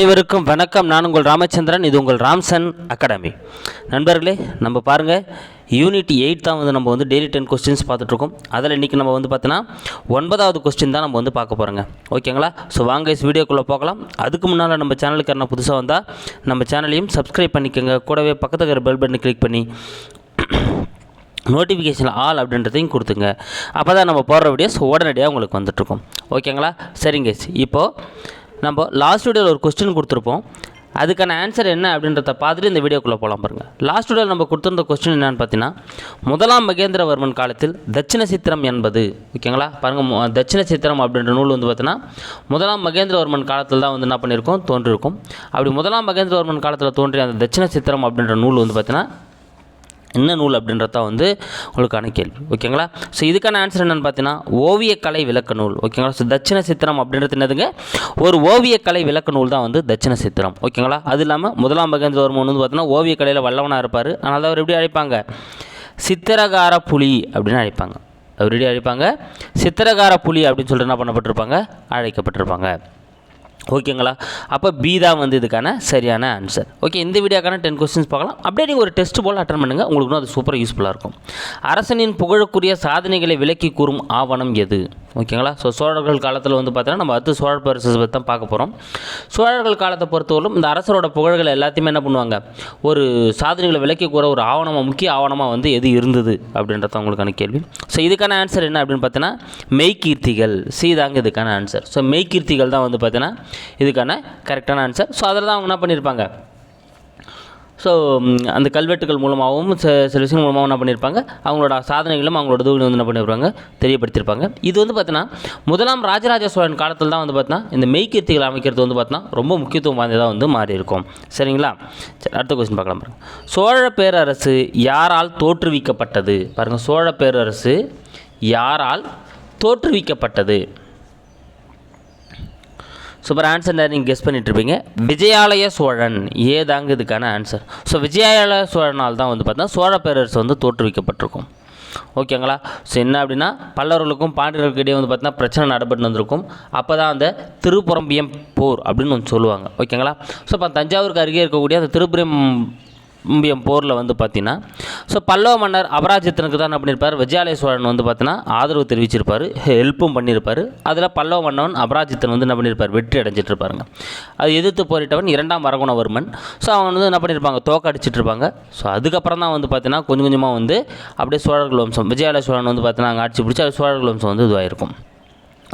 அனைவருக்கும் வணக்கம். நான் உங்கள் ராமச்சந்திரன் இது உங்கள் ராம்சன் அகாடமி. நண்பர்களே நம்ம பாருங்கள் யூனிட் எயிட் தான் வந்து நம்ம வந்து டெய்லி டென் கொஸ்டின்ஸ் பார்த்துட்ருக்கோம். அதில் இன்றைக்கி நம்ம வந்து பார்த்தோன்னா ஒன்பதாவது கொஸ்டின் தான் நம்ம வந்து பார்க்க போகிறோங்க ஓகேங்களா ஸோ வாங்க இஸ் வீடியோக்குள்ளே போகலாம். அதுக்கு முன்னால் நம்ம சேனலுக்கு என்ன புதுசாக வந்தால் நம்ம சேனலையும் சப்ஸ்கிரைப் பண்ணிக்கோங்க. கூடவே பக்கத்தில் இருக்கிற பெல் பட்டனை கிளிக் பண்ணி நோட்டிஃபிகேஷன் ஆல் அப்படின்றதையும் கொடுத்துங்க. அப்போ தான் நம்ம போடுற வீடியோஸ் உடனடியாக உங்களுக்கு வந்துட்ருக்கோம். ஓகேங்களா சரிங்க இப்போது நம்ம லாஸ்ட் வீடியோவில் ஒரு கொஸ்டின் கொடுத்துருப்போம். அதுக்கான ஆன்சர் என்ன அப்படின்றத பார்த்துட்டு இந்த வீடியோக்குள்ளே போகலாம் பாருங்கள் லாஸ்ட் வீடியோவில் நம்ம கொடுத்துருந்த கொஸ்டின் என்னென்னு பார்த்தீங்கன்னா முதலாம் மகேந்திரவர்மன் காலத்தில் தட்சிண சித்திரம் என்பது. ஓகேங்களா பாருங்கள் தட்சிண சித்திரம் அப்படின்ற நூல் வந்து பார்த்தீங்கன்னா முதலாம் மகேந்திரவர்மன் காலத்தில் தான் வந்து என்ன பண்ணியிருக்கோம்? தோன்றியிருக்கும். அப்படி முதலாம் மகேந்திரவர்மன் காலத்தில் தோன்றிய அந்த தட்சிண சித்திரம் அப்படின்ற நூல் வந்து பார்த்தீங்கன்னா என்ன நூல் அப்படின்றத வந்து உங்களுக்கான கேள்வி. ஓகேங்களா? ஸோ இதுக்கான ஆன்சர் என்னென்னு பார்த்தீங்கன்னா ஓவியக்கலை விளக்க நூல். ஓகேங்களா? ஸோ தட்சிண சித்திரம் அப்படின்றது என்னதுங்க? ஒரு ஓவியக்கலை விளக்க நூல் தான் வந்து தட்சிண சித்திரம். ஓகேங்களா? அது இல்லாமல் முதலாம் மகேந்திரவர்மன் வந்து பார்த்தீங்கன்னா ஓவியக்கலையில் வல்லவனாக இருப்பார். அதனால் அவர் எப்படி அழைப்பாங்க? சித்திரகார புலி அப்படின்னு அழைப்பாங்க. அவர் எப்படி அழைப்பாங்க? சித்திரகார புலி அப்படின்னு சொல்லிட்டு என்ன பண்ணப்பட்டிருப்பாங்க? அழைக்கப்பட்டிருப்பாங்க. ஓகேங்களா? அப்போ பி தான் வந்து இதுக்கான சரியான ஆன்சர் ஓகே இந்த வீடியோக்கான டென் கொஸ்டின்ஸ் பார்க்கலாம். அப்படியே நீங்கள் ஒரு டெஸ்ட் போல் அட்டன் பண்ணுங்கள் உங்களுக்கு அது சூப்பராக யூஸ்ஃபுல்லாக இருக்கும். அரசனின் புகழுக்குரிய சாதனைகளை விலக்கி கூறும் ஆவணம் எது? ஓகேங்களா? ஸோ சோழர்கள் காலத்தில் வந்து பார்த்தீங்கன்னா நம்ம அடுத்து சோழர் பேரரசு பற்றி தான் பார்க்க போகிறோம் சோழர்கள் காலத்தை பொறுத்தவரைக்கும் இந்த அரசரோட புகழ்கள் எல்லாத்தையுமே என்ன பண்ணுவாங்க? ஒரு சாதனைகளை விளக்கி கூற ஒரு ஆவணமாக முக்கிய ஆவணமாக வந்து எது இருந்தது அப்படின்றத உங்களுக்கான கேள்வி. ஸோ இதுக்கான ஆன்சர் என்ன அப்படின்னு பார்த்தீங்கன்னா மெய்கீர்த்திகள். சி தாங்க இதுக்கான ஆன்சர் ஸோ மெய்கீர்த்திகள் தான் வந்து பார்த்தீங்கன்னா இதுக்கான கரெக்டான ஆன்சர் ஸோ அதில் தான் அவங்க என்ன பண்ணியிருப்பாங்க ஸோ அந்த கல்வெட்டுகள் மூலமாகவும் ச சில விஷயங்கள் மூலமாகவும் என்ன பண்ணியிருப்பாங்க அவங்களோட சாதனைகளும் அவங்களோட இதுவும் வந்து என்ன பண்ணியிருப்பாங்க தெரியப்படுத்தியிருப்பாங்க இது வந்து பார்த்தீங்கன்னா முதலாம் ராஜராஜ சோழன் காலத்தில் தான் வந்து பார்த்தீங்கன்னா இந்த மெய்கீர்த்திகள் அமைக்கிறது வந்து பார்த்தீங்கன்னா ரொம்ப முக்கியத்துவம் வாய்ந்ததாக வந்து மாறி இருக்கும் சரிங்களா? சரி அடுத்த கொஸ்டின் பார்க்கலாம் பாருங்கள் சோழ பேரரசு யாரால் தோற்றுவிக்கப்பட்டது? பாருங்கள் சோழ பேரரசு யாரால் தோற்றுவிக்கப்பட்டது? சூப்பர் ஆன்சர் நீங்கள் கெஸ் பண்ணிட்டு இருப்பீங்க விஜயாலய சோழன். ஏதாங்க இதுக்கான ஆன்சர் ஸோ விஜயாலய சோழனால் தான் வந்து பார்த்தீங்கன்னா சோழ பேரரசு வந்து தோற்றுவிக்கப்பட்டிருக்கும். ஓகேங்களா ஸோ என்ன அப்படின்னா பல்லவர்களுக்கும் பாண்டியர்களுக்கு இடையே வந்து பார்த்தீங்கன்னா பிரச்சனை நடைபெற்று வந்திருக்கும். அப்போ தான் அந்த திருப்புறம்பியம் போர் அப்படின்னு ஒன்று சொல்லுவாங்க. ஓகேங்களா ஸோ இப்போ தஞ்சாவூருக்கு அருகே இருக்கக்கூடிய அந்த திருப்புறம் இம்பியம் போரில் வந்து பார்த்தீங்கன்னா ஸோ பல்லவ மன்னர் அபராஜித்தனுக்கு தான் என்ன பண்ணியிருப்பார் விஜயாலய சோழன் வந்து பார்த்தீங்கன்னா ஆதரவு தெரிவிச்சிருப்பார் ஹெல்ப்பும் பண்ணியிருப்பார். அதில் பல்லவ மன்னன் அபராஜித்தன் வந்து என்ன பண்ணியிருப்பார்? வெற்றி அடைஞ்சிட்டு இருப்பாருங்க அது எதிர்த்து போரிட்டவன் இரண்டாம் அரகுணவர்மன் ஸோ அவங்க வந்து என்ன பண்ணியிருப்பாங்க? தோக்கடிச்சிட்டு இருப்பாங்க ஸோ அதுக்கப்புறம் தான் வந்து பார்த்தீங்கன்னா கொஞ்சம் கொஞ்சமாக வந்து அப்படியே சோழர்கள் வம்சம் விஜயாலய சோழன் வந்து பார்த்தீங்கன்னா அங்கே ஆட்சி பிடிச்சி அது சோழர்கள் வம்சம் வந்து இதுவாயிருக்கும்.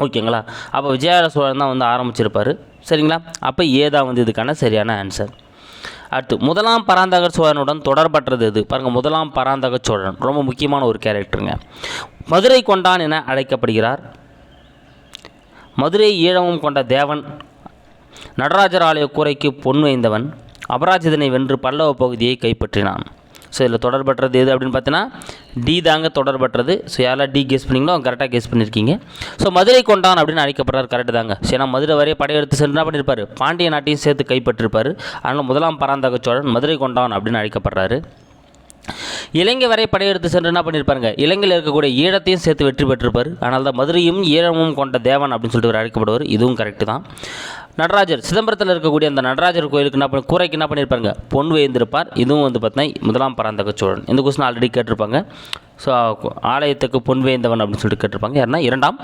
ஓகேங்களா? அப்போ விஜயாலய சோழன் தான் வந்து ஆரம்பிச்சிருப்பார். சரிங்களா? அப்போ ஏ தான் வந்து இதுக்கான சரியான ஆன்சர் அடுத்து முதலாம் பராந்தக சோழனுடன் தொடர்பற்றது இது பாருங்கள் முதலாம் பராந்தக சோழன். ரொம்ப முக்கியமான ஒரு கேரக்டருங்க மதுரை கொண்டான் என அழைக்கப்படுகிறார். மதுரை ஈழமும் கொண்ட தேவன் நடராஜர் ஆலய கூரைக்கு பொன் வைந்தவன் அபராஜிதனை வென்று பல்லவ பகுதியை கைப்பற்றினான். ஸோ இதில் தொடர்பற்றது எது அப்படின்னு பார்த்தீங்கன்னா டி தாங்க தொடர்பற்றது. ஸோ யாரெல்லாம் டி கெஸ் பண்ணீங்களோ அவங்க கரெக்டாக கெஸ் பண்ணியிருக்கீங்க. ஸோ மதுரை கொண்டான் அப்படின்னு அழைக்கப்படுறார் கரெக்டு தாங்க. ஸோ ஏன்னா மதுரை வரைய படையெடுத்து சென்று என்ன பண்ணியிருப்பார்? பாண்டிய நாட்டையும் சேர்த்து கைப்பற்றிருப்பார். அதனால் முதலாம் பராந்தக சோழன் மதுரை கொண்டான் அப்படின்னு அழைக்கப்படுறாரு. இலங்கை வரை படையெடுத்து சென்று என்ன பண்ணியிருப்பாருங்க? இலங்கையில் இருக்கக்கூடிய ஈழத்தையும் சேர்த்து வெற்றி பெற்றிருப்பார். ஆனால் தான் மதுரையும் ஈழமும் கொண்ட தேவன் அப்படின்னு சொல்லிட்டு இவர் அழைக்கப்படுவார். இதுவும் கரெக்டு தான். நடராஜர் சிதம்பரத்தில் இருக்கக்கூடிய அந்த நடராஜர் கோயிலுக்கு என்ன பண்ணி கூரைக்கு என்ன பண்ணியிருப்பாருங்க பொன் வேந்திருப்பார் இதுவும் வந்து பார்த்தீங்கன்னா முதலாம் பராந்தக சோழன். இந்த கொஸ்டின் ஆல்ரெடி கேட்டிருப்பாங்க. ஸோ ஆலயத்துக்கு பொன் வேந்தவன் அப்படின்னு சொல்லிட்டு கேட்டிருப்பாங்க. யாருன்னா இரண்டாம்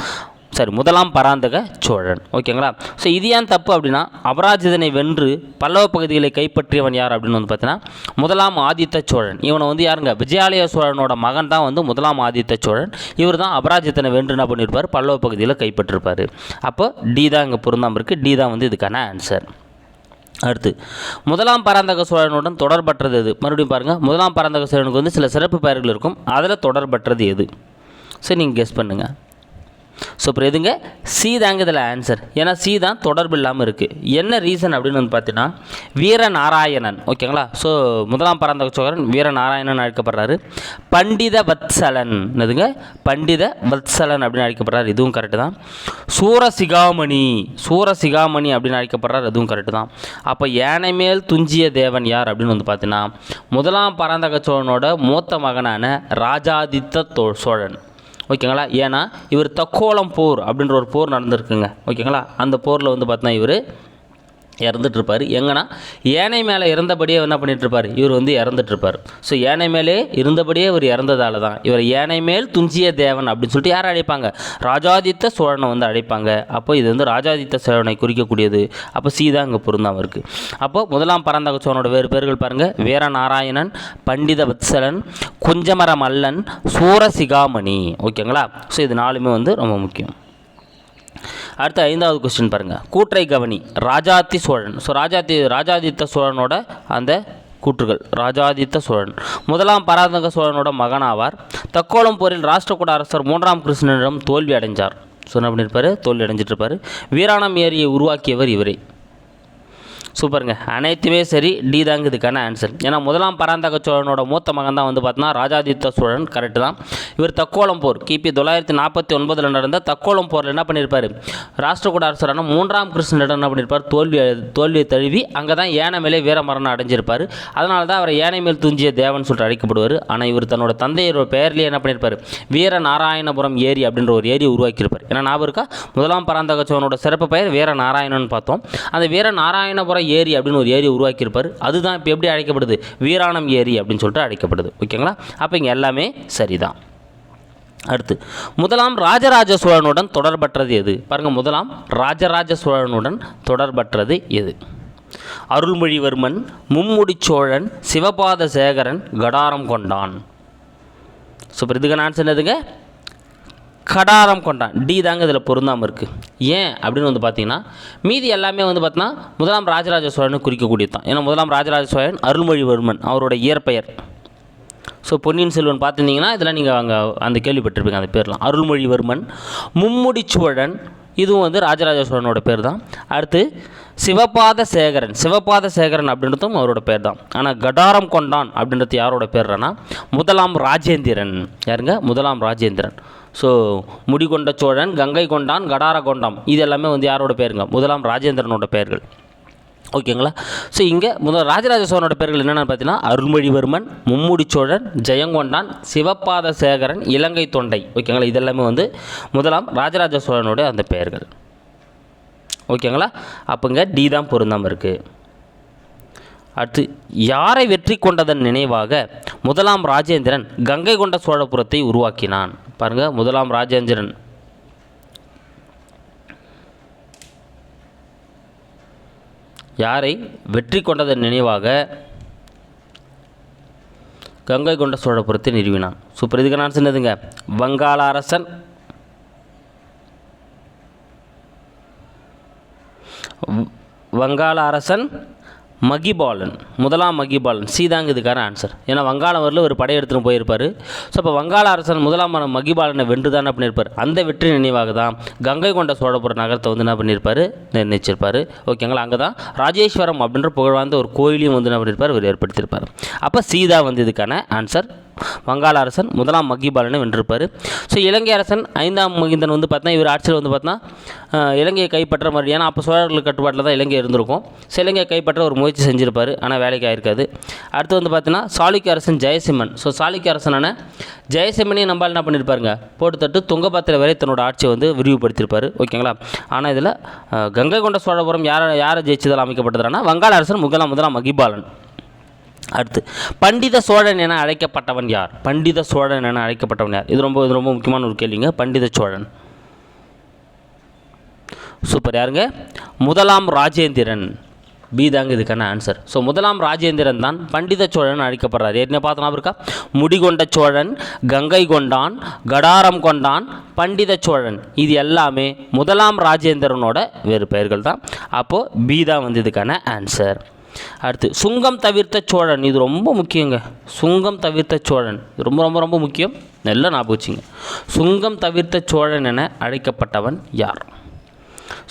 சாரி முதலாம் பராந்தக சோழன். ஓகேங்களா ஸோ இது ஏன் தப்பு அப்படின்னா அபராஜிதனை வென்று பல்லவ பகுதிகளை கைப்பற்றியவன் யார் அப்படின்னு வந்து பார்த்தீங்கன்னா முதலாம் ஆதித்த சோழன். இவனை வந்து யாருங்க? விஜயாலய சோழனோட மகன் தான் வந்து முதலாம் ஆதித்த சோழன். இவர் தான் அபராஜிதனை வென்று என்ன பண்ணியிருப்பார் பல்லவ பகுதியில் கைப்பற்றிருப்பார். அப்போ டி தான் இங்கே பொருந்தாமல் இருக்குது டி தான் வந்து இதுக்கான ஆன்சர் அடுத்து முதலாம் பராந்தக சோழனுடன் தொடர்பற்றது எது? மறுபடியும் பாருங்கள் முதலாம் பராந்தக சோழனுக்கு வந்து சில சிறப்பு பெயர்கள் இருக்கும். அதில் தொடர்பற்றது எது? சரி நீங்கள் கெஸ் பண்ணுங்கள் ஸோ அப்புறம் எதுங்க? சி தாங்க இதில் ஆன்சர் ஏன்னா சி தான் தொடர்பு இல்லாமல் இருக்குது என்ன ரீசன் அப்படின்னு வந்து பார்த்தீங்கன்னா வீரநாராயணன். ஓகேங்களா ஸோ முதலாம் பராந்தக சோழன் வீரநாராயணன் அழைக்கப்படுறாரு. பண்டித வத்சலன் என்னதுங்க? பண்டித வத்சலன் அப்படின்னு அழைக்கப்படுறாரு. இதுவும் கரெக்டு தான். சூரசிகாமணி. சூரசிகாமணி அப்படின்னு அழைக்கப்படுறாரு. அதுவும் கரெக்டு தான். அப்போ யானை மேல் துஞ்சிய தேவன் யார் அப்படின்னு வந்து பார்த்தீங்கன்னா முதலாம் பராந்தக சோழனோட மூத்த மகனான ராஜாதித்த தோ சோழன். ஓகேங்களா? ஏன்னா இவர் தக்கோலம் போர் அப்படின்ற ஒரு போர் நடந்திருக்குங்க. ஓகேங்களா? அந்த போரில் வந்து பார்த்தீங்கன்னா இவர் இறந்துட்டுருப்பார். எங்கன்னா யானை மேலே இறந்தபடியே என்ன பண்ணிகிட்ருப்பார் இவர் வந்து இறந்துட்டுருப்பார். ஸோ யானை மேலே இருந்தபடியே இவர் இறந்ததால தான் இவர் யானை மேல் துஞ்சிய தேவன் அப்படின்னு சொல்லிட்டு யார் அழைப்பாங்க? ராஜாதித்த சோழனை வந்து அழைப்பாங்க. அப்போ இது வந்து ராஜாதித்த சோழனை குறிக்கக்கூடியது. அப்போ சீதா இங்கே பொருந்தாமல் இருக்குது அப்போ முதலாம் பரந்தக சோழனோட வேறு பேர்கள் பாருங்கள் வீர நாராயணன் பண்டித வத்சலன் குஞ்சமர மல்லன் சூரசிகாமணி. ஓகேங்களா? ஸோ இது நாலுமே வந்து ரொம்ப முக்கியம். அடுத்து ஐந்தாவது கொஸ்டின் பாருங்கள் கூற்றை கவனி. ராஜாதி சோழன். ஸோ ராஜாதி ராஜாதித்த சோழனோட அந்த கூற்றுகள். ராஜாதித்த சோழன். முதலாம் பராந்தக சோழனோட மகனாவார் தக்கோலம் போரில் ராஷ்டிரகூட அரசர் மூன்றாம் கிருஷ்ணனிடம் தோல்வி அடைஞ்சார். ஸோ என்ன தோல்வி அடைஞ்சிட்ருப்பார் வீராணம் ஏரியை உருவாக்கியவர் இவரே. சூப்பருங்க. அனைத்துமே சரி டி தாங்க இதுக்கான ஆன்சர் ஏன்னா முதலாம் பராந்தக சோழனோட மூத்த மகன் தான் வந்து பார்த்தோன்னா ராஜாதித்த சோழன். கரெக்டு தான். இவர் தக்கோலம் போர். கிபி தொள்ளாயிரத்தி நாற்பத்தி ஒன்பதில் நடந்த தக்கோலம் போரில் என்ன பண்ணியிருப்பார் ராஷ்டிரகூட அரசரான மூன்றாம் கிருஷ்ணனிடம் என்ன பண்ணியிருப்பார் தோல்வி தோல்வியை தழுவி அங்கே தான் யானை மேலே வீரமரணம் அடைஞ்சிருப்பார். அதனால தான் அவர் யானை மேல் துஞ்சிய தேவன் சொல்லிட்டு அழைக்கப்படுவார். ஆனால் இவர் தன்னோட தந்தையோட பெயர்லேயே என்ன பண்ணியிருப்பார் வீர நாராயணபுரம் ஏரி அப்படின்ற ஒரு ஏரியை உருவாக்கியிருப்பார். ஏன்னா ஞாபகம் இருக்கா? முதலாம் பராந்தக சோழனோட சிறப்பு பெயர் வீர நாராயணன் பார்த்தோம். அந்த வீர நாராயணபுரம் ஏரி அப்படின்னு ஒரு ஏரி உருவாக்கியிருப்பார். அதுதான் இப்போ எப்படி அழைக்கப்படுது? வீராணம் ஏரி அப்படின்னு சொல்லிட்டு அழைக்கப்படுது. ஓகேங்களா? அப்போ இங்கே எல்லாமே சரிதான். அடுத்து முதலாம் ராஜராஜ சோழனுடன் தொடர்பற்றது எது? பாருங்கள் முதலாம் ராஜராஜ சோழனுடன் தொடர்பற்றது எது? அருள்மொழிவர்மன் மும்முடி சோழன் சிவபாத சேகரன் கடாரம் கொண்டான். சூப்பர் இதுக்கான ஆன்சர் என்னதுங்க? கடாரம் கொண்டான். டி தாங்க இதில் பொருந்தாமல் இருக்குது ஏன் அப்படின்னு வந்து பார்த்தீங்கன்னா மீதி எல்லாமே வந்து பார்த்தீங்கன்னா முதலாம் ராஜராஜ சோழனை குறிக்கக்கூடியது தான். ஏன்னா முதலாம் ராஜராஜ சோழன் அருள்மொழிவர்மன் அவரோட இயற்பெயர். ஸோ பொன்னியின் செல்வன் பார்த்துருந்தீங்கன்னா இதெல்லாம் நீங்கள் அங்கே அந்த கேள்விப்பட்டிருப்பீங்க அந்த பேர்லாம். அருள்மொழிவர்மன் மும்முடி சோழன் இதுவும் வந்து ராஜராஜ சோழனோட பேர் தான். அடுத்து சிவபாத சேகரன் சிவபாத சேகரன் அப்படின்றதும் அவரோட பேர் தான். ஆனால் கடாரம் கொண்டான் அப்படின்றது யாரோட பேர்னா முதலாம் ராஜேந்திரன். யாருங்க? முதலாம் ராஜேந்திரன். ஸோ முடிகொண்ட சோழன் கங்கை கொண்டான் கடார கொண்டாம் இது எல்லாமே வந்து யாரோட பேருங்க? முதலாம் ராஜேந்திரனோட பெயர்கள் ஓகேங்களா ஸோ இங்கே முதல் ராஜராஜ சோழனோட பேர்கள் என்னென்னு பார்த்தீங்கன்னா அருள்மொழிவர்மன் மும்முடி சோழன் ஜெயங்கொண்டான் சிவபாத சேகரன் இலங்கை தொண்டை. ஓகேங்களா இதெல்லாமே வந்து முதலாம் ராஜராஜ சோழனுடைய அந்த பெயர்கள் ஓகேங்களா அப்போங்க டி தான் பொருந்தாமல் இருக்குது அடுத்து யாரை வெற்றி கொண்டதன் நினைவாக முதலாம் ராஜேந்திரன் கங்கை கொண்ட சோழபுரத்தை உருவாக்கினான். பாருங்க முதலாம் ராஜேந்திரன். யாரை வெற்றி கொண்டதன் நினைவாக கங்கை கொண்ட சோழபுரத்தை நிறுவினான். சூப்பர் இதுக்கு நான் சொன்னதுங்க வங்காள அரசன். வ- வங்காள அரசன் மகிபாலன் முதலாம் மகிபாலன். சீதாங்க இதுக்கான ஆன்சர் ஏன்னா வங்காளம் வரல ஒரு படையெடுத்துன்னு போயிருப்பார். ஸோ அப்போ வங்காள அரசன் முதலாம் மகிபாலனை வென்று தான் பண்ணியிருப்பார் அந்த வெற்றி நினைவாக தான் கங்கை கொண்ட சோழபுர நகரத்தை வந்து என்ன பண்ணியிருப்பார் நிர்ணயிச்சிருப்பார். ஓகேங்களா அங்கே தான் ராஜேஸ்வரம் அப்படின்ற புகழ்வாய்ந்த ஒரு கோயிலையும் வந்து என்ன பண்ணியிருப்பார் இவர் ஏற்படுத்தியிருப்பார். அப்போ சீதா வந்து இதுக்கான ஆன்சர் வங்காள அரசன் முதலாம் மகிபாலனை வென்றிருப்பார். ஸோ இலங்கை அரசன் ஐந்தாம் மகிந்தன் வந்து பார்த்தீங்கன்னா இவர் ஆட்சியில் வந்து பார்த்தோன்னா இலங்கையை கைப்பற்ற மாதிரி ஏன்னா அப்போ சோழர்கள் கட்டுப்பாட்டில் தான் இலங்கை இருந்திருக்கும். ஸோ இலங்கையை கைப்பற்ற ஒரு முயற்சி செஞ்சிருப்பார் ஆனால் வேலைக்கு ஆயிருக்காது. அடுத்து வந்து பார்த்தீங்கன்னா சாளுக்கிய அரசன் ஜெயசிம்மன். ஸோ சாளுக்கிய அரசனான ஜெயசிம்மனையும் நம்பால் என்ன பண்ணியிருப்பாருங்க போட்டு தட்டு துங்கபாத்திர வரை தன்னோட ஆட்சியை வந்து விரிவுபடுத்தியிருப்பார் ஓகேங்களா? ஆனால் இதில் கங்கை கொண்ட சோழபுரம் யார் யாரை ஜெயிச்சதால் அமைக்கப்பட்டதுனா வங்காள அரசன் முதலாம் முதலாம் மகிபாலன். அடுத்து பண்டித சோழன் என அழைக்கப்பட்டவன் யார்? பண்டித சோழன் என அழைக்கப்பட்டவன் யார்? இது ரொம்ப இது ரொம்ப முக்கியமான ஒரு கேள்விங்க. பண்டித சோழன். சூப்பர். யாருங்க? முதலாம் ராஜேந்திரன். பி தாங்க இதுக்கான ஆன்சர் ஸோ முதலாம் ராஜேந்திரன் தான் பண்டித சோழன் அழைக்கப்படுறார். ஏற்கனவே பார்த்தோன்னா இருக்கா? முடிகொண்ட சோழன் கங்கை கொண்டான் கடாரம் கொண்டான் பண்டித சோழன். இது எல்லாமே முதலாம் ராஜேந்திரனோட வேறு பெயர்கள் தான். அப்போது பி தான் வந்து இதுக்கான ஆன்சர் அடுத்து சுங்கம் தவிர்த்த சோழன். இது ரொம்ப முக்கியங்க. சுங்கம் தவிர்த்த சோழன். இது ரொம்ப ரொம்ப ரொம்ப முக்கியம். நல்லா ஞாபகம் வச்சுங்க. சுங்கம் தவிர்த்த சோழன் என அழைக்கப்பட்டவன் யார்?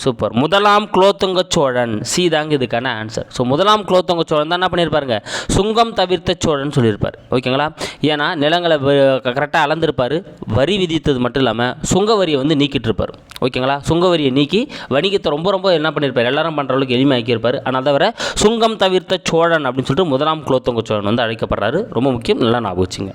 சூப்பர் முதலாம் குலோத்துங்க சோழன் சி தாங்க இதுக்கான ஆன்சர் ஸோ முதலாம் குலோத்துங்க சோழன் தான் என்ன பண்ணியிருப்பாருங்க சுங்கம் தவிர்த்த சோழன் சொல்லியிருப்பார் ஓகேங்களா ஏன்னா நிலங்களை கரெக்டாக அளந்திருப்பார். வரி விதித்தது மட்டும் இல்லாமல் சுங்க வரியை வந்து நீக்கிட்டு இருப்பார் ஓகேங்களா சுங்க வரியை நீக்கி வணிகத்தை ரொம்ப ரொம்ப என்ன பண்ணியிருப்பார் எல்லாரும் பண்ணுற அளவுக்கு எளிமையாக்கியிருப்பார். ஆனால் தவிர சுங்கம் தவிர்த்த சோழன் அப்படின்னு சொல்லிட்டு முதலாம் குலோத்துங்க சோழன் வந்து அழைக்கப்படுறாரு. ரொம்ப முக்கியம். நல்லா ஞாபகம் வச்சுங்க.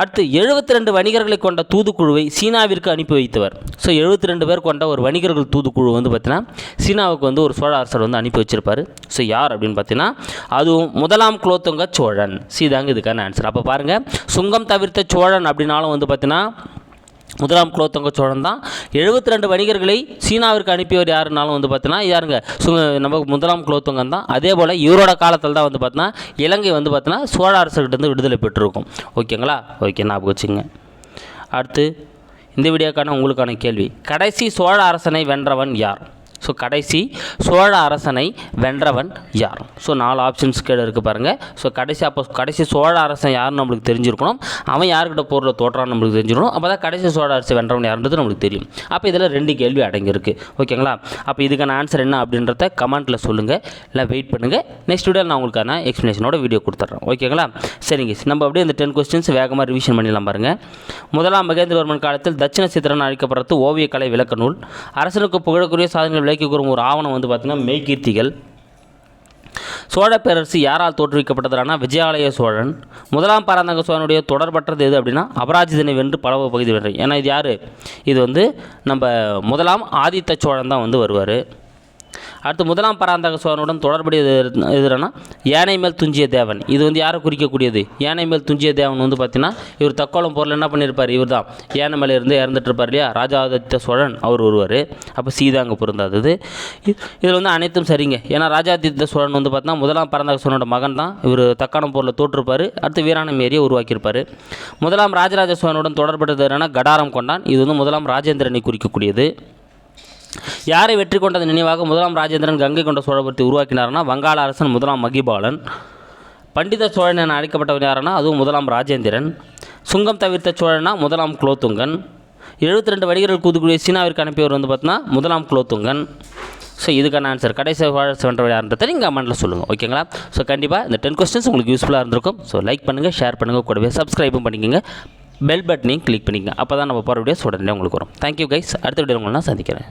அடுத்து எழுபத்தி ரெண்டு வணிகர்களை கொண்ட தூதுக்குழுவை சீனாவிற்கு அனுப்பி வைத்தவர். ஸோ எழுபத்தி ரெண்டு பேர் கொண்ட ஒரு வணிகர்கள் தூதுக்குழு வந்து பார்த்தீங்கன்னா சீனாவுக்கு வந்து ஒரு சோழ அரசர் வந்து அனுப்பி வச்சிருப்பார். ஸோ யார் அப்படின்னு பார்த்தீங்கன்னா அதுவும் முதலாம் குலோத்துங்க சோழன். சீதாங்க இதுக்கான ஆன்சர் அப்போ பாருங்கள் சுங்கம் தவிர்த்த சோழன் அப்படின்னாலும் வந்து பார்த்தீங்கன்னா முதலாம் குலோத்துங்க சோழன் தான். எழுபத்தி ரெண்டு வணிகர்களை சீனாவிற்கு அனுப்பியவர் யாருனாலும் வந்து பார்த்தீங்கன்னா யாருங்க? சு நம்ம முதலாம் குலோத்துங்கன் தான். அதே போல் இவரோட காலத்தில் தான் வந்து பார்த்தீங்கன்னா இலங்கை வந்து பார்த்தீங்கன்னா சோழ அரசுகிட்டேருந்து விடுதலை பெற்றிருக்கும். ஓகேங்களா? ஓகே ஞாபகம் வச்சுங்க அடுத்து இந்த வீடியோக்கான உங்களுக்கான கேள்வி. கடைசி சோழ அரசனை வென்றவன் யார்? ஸோ கடைசி சோழ அரசனை வென்றவன் யார்? ஸோ நாலு ஆப்ஷன்ஸ் கீழே இருக்குது பாருங்கள் ஸோ கடைசி அப்போ கடைசி சோழ அரசன் யாருன்னு நம்மளுக்கு தெரிஞ்சிருக்கணும். அவன் யார்கிட்ட போரில் தோற்றான்னு நம்மளுக்கு தெரிஞ்சிருக்கணும். அப்போ தான் கடைசி சோழ அரசு வென்றவன் யாருன்றது நம்மளுக்கு தெரியும். அப்போ இதில் ரெண்டு கேள்வி அடங்கியிருக்கு. ஓகேங்களா? அப்போ இதுக்கான ஆன்சர் என்ன அப்படின்றத கமெண்ட்டில் சொல்லுங்கள் இல்லை வெயிட் பண்ணுங்கள் நெக்ஸ்ட் வீடியோ நான் உங்களுக்கான எக்ஸ்ப்ளனேஷனோட வீடியோ கொடுத்துட்றேன். ஓகேங்களா? சரிங்க நம்ம அப்படியே இந்த டென் கொஸ்டின்ஸ் வேகமாக ரிவிஷன் பண்ணிடலாம் பாருங்கள் முதலாம் மகேந்திரவர்மன் காலத்தில் தட்சிண சித்திரன் அழைக்கப்படுறது ஓவியக்கலை விளக்க நூல். அரசனுக்கு புகழக்கூடிய சாதனைகள் விளக்கி கூறும் ஒரு ஆவணம் வந்து பார்த்திங்கன்னா மெய்கீர்த்திகள். சோழ பேரரசு யாரால் தோற்றுவிக்கப்பட்டதுனா விஜயாலய சோழன். முதலாம் பராந்தக சோழனுடைய தொடர்பற்றது எது அப்படின்னா அபராஜிதனை வென்று பலவ பகுதி வென்று ஏன்னா இது யார்? இது வந்து நம்ம முதலாம் ஆதித்த சோழன் தான் வந்து வருவார். அடுத்து முதலாம் பராந்தக சோழனுடன் தொடர்புடையது எதுனா யானை மேல் துஞ்சிய தேவன். இது வந்து யாரை குறிக்கக்கூடியது? யானை மேல் துஞ்சிய தேவன் வந்து பார்த்தீங்கன்னா இவர் தக்கோலம் போரில் என்ன பண்ணியிருப்பார் இவர் தான் யானை மேலே இருந்து இறந்துட்டு இருப்பார் இல்லையா? ராஜாதித்த சோழன் அவர் வருவார் அப்போ சீதா அங்கே பொருந்தாதது. இதில் வந்து அனைத்தும் சரிங்க. ஏன்னா ராஜாதித்த சோழன் வந்து பார்த்தீங்கன்னா முதலாம் பராந்தக சோழனோட மகன் தான். இவர் தக்காணம் போரில் தோற்றிருப்பார் அடுத்து வீராணம் ஏரியை உருவாக்கியிருப்பார். முதலாம் ராஜராஜ சோழனுடன் தொடர்புடையது என்னன்னா கடாரம் கொண்டான். இது வந்து முதலாம் ராஜேந்திரனை குறிக்கக்கூடியது. யாரை வெற்றி கொண்டதன் நினைவாக முதலாம் ராஜேந்திரன் கங்கை கொண்ட சோழபுரத்தை உருவாக்கினார்னா வங்காள அரசன் முதலாம் மகிபாலன். பண்டித சோழன் என அழைக்கப்பட்டவர் யாருன்னா அதுவும் முதலாம் ராஜேந்திரன். சுங்கம் தவிர்த்த சோழனா முதலாம் குலோத்துங்கன். எழுபத்தி ரெண்டு வடிகர்கள் கூத்துக்குடிய சீனாவிற்கு அனுப்பியவர் வந்து பார்த்தீங்கன்னா முதலாம் குலோத்துங்கன். ஸோ இதுக்கான ஆன்சர் கடைசி வாழ வென்றவர் யாருன்றதை நீங்கள் கமெண்ட்டில் சொல்லுங்கள் ஓகேங்களா ஸோ கண்டிப்பாக இந்த டென் கொஸ்டின்ஸ் உங்களுக்கு யூஸ்ஃபுல்லாக இருந்திருக்கும். ஸோ லைக் பண்ணுங்கள் ஷேர் பண்ணுங்கள் கூடவே சப்ஸ்கிரைபும் பண்ணிக்கோங்க. பெல் பட்டனையும் கிளிக் பண்ணிக்கங்க. அப்போ தான் நம்ம போகிற வீடியோஸ் உடனே உங்களுக்கு வரும். தேங்க்யூ கைஸ் அடுத்த வீடியோ உங்களை நான் சந்திக்கிறேன்.